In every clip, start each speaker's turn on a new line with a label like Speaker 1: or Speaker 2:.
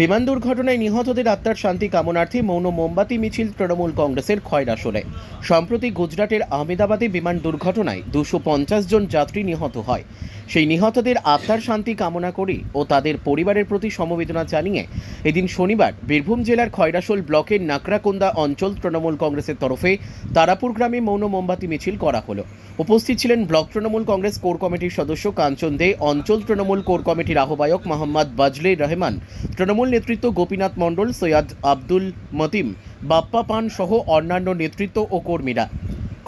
Speaker 1: বিমান দুর্ঘটনায় নিহতদের আত্মার শান্তি কামনার্থে মৌন মোমবাতি, মিছিল তৃণমূল কংগ্রেসের খয়রাসনে সম্প্রতি গুজরাটের আহমেদাবাদে বিমান দুর্ঘটনায় দুশো পঞ্চাশ জন যাত্রী নিহত হয়। সেই নিহতদের আত্মার শান্তি কামনা করি ও তাদের পরিবারের প্রতি সমবেদনা জানিয়ে এদিন শনিবার বীরভূম জেলার খয়রাসোল ব্লকের নাকরাকুন্দা অঞ্চল তৃণমূল কংগ্রেসের তরফে তারাপুর গ্রামে মৌন মোমবাতি, মিছিল করা হলো। উপস্থিত ছিলেন ব্লক তৃণমূল কংগ্রেস কোর কমিটির সদস্য কাঞ্চন দে, অঞ্চল তৃণমূল কোর কমিটির আহ্বায়ক মোহাম্মদ বাজলে রহমান, তৃণমূল নেতৃত্ব গোপীনাথ মণ্ডল, সৈয়দ আব্দুল মতিম, বাপ্পা পান সহ অন্যান্য নেতৃত্ব ও কর্মীরা।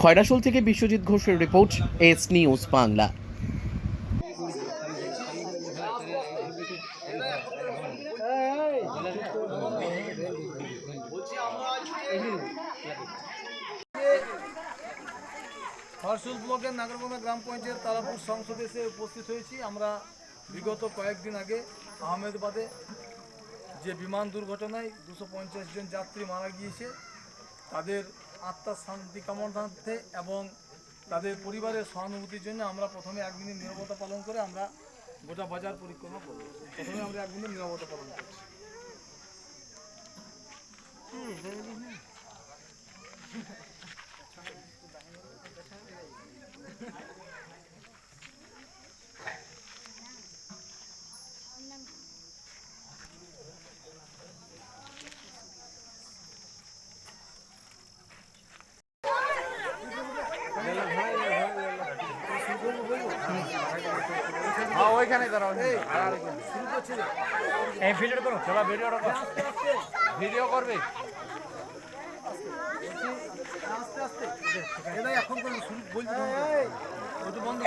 Speaker 1: খয়রাসোল থেকে বিশ্বজিৎ ঘোষের report, S news Bangla.
Speaker 2: Harsul ব্লকের নাগরকোনা গ্রাম পঞ্চায়েত তারাপুর সংসদে এসে উপস্থিত হয়েছি। আমরা বিগত কয়েকদিন আগে আহমেদাবাদে যে বিমান দুর্ঘটনায় দুশো পঞ্চাশ জন যাত্রী মারা গিয়েছে, তাদের আত্মার শান্তি কামনার্থে এবং তাদের পরিবারের সহানুভূতির জন্য আমরা প্রথমে একদিনের নিরবতা পালন করে আমরা গোটা বাজার পরিক্রমা করব। প্রথমে আমরা একদিনের নিরবতা পালন করছি।
Speaker 3: এই ভিডিও করো চলো ভিডিও করো। ভিডিও করবে?
Speaker 2: আস্তে আস্তে। এখন বন্ধ